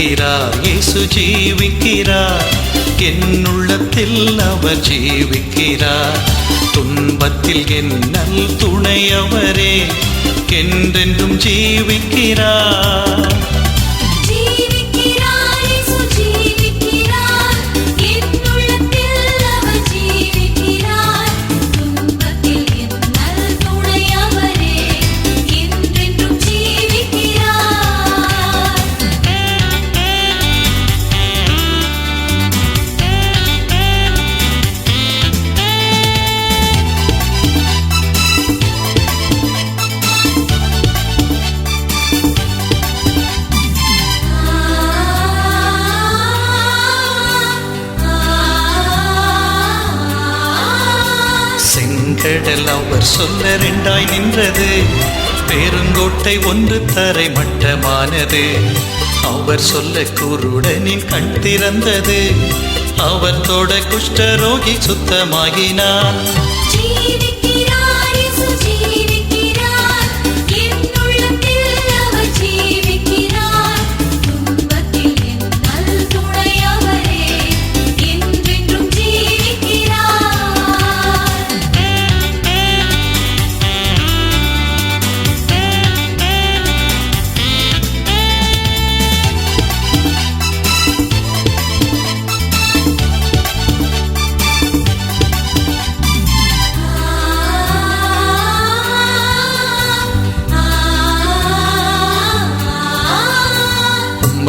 ஜீவிக்கிறார் இயேசு ஜீவிக்கிறார் என்னுள்ளத்தில் அவர் ஜீவிக்கிறார் துன்பத்தில் என்னல் துணையவரே என்றென்றும் ஜீவிக்கிறார் செங்கடல் அவர் சொல்ல ரெண்டாய் நின்றது. பெருங்கோட்டை ஒன்று தரை மட்டமானது. அவர் சொல்ல குருடனின் கண் திறந்தது. அவர் தொட குஷ்டரோகி சுத்தமாகினான்.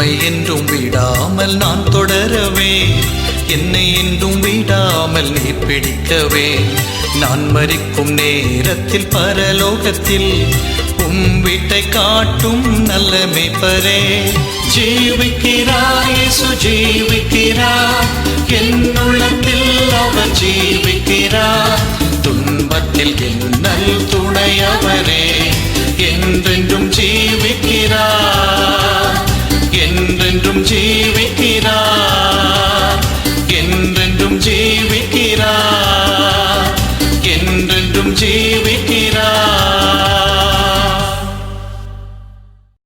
உம்மை என்றும் விடாமல் நான் தொடரவே. என்னை என்றும் விடாமல் நீ பிடிக்கவே. நான் மறிக்கும் நேரத்தில் பரலோகத்தில் உம் வீட்டை காட்டும் நல்ல மேய்ப்பரே. ஜீவிக்கிறார் இயேசு ஜீவிக்கிறார். என்னுள்ளத்தில் அவர் ஜீவிக்கிறார். துன்பத்தில் என்னல் துணையவரே జీవితిరా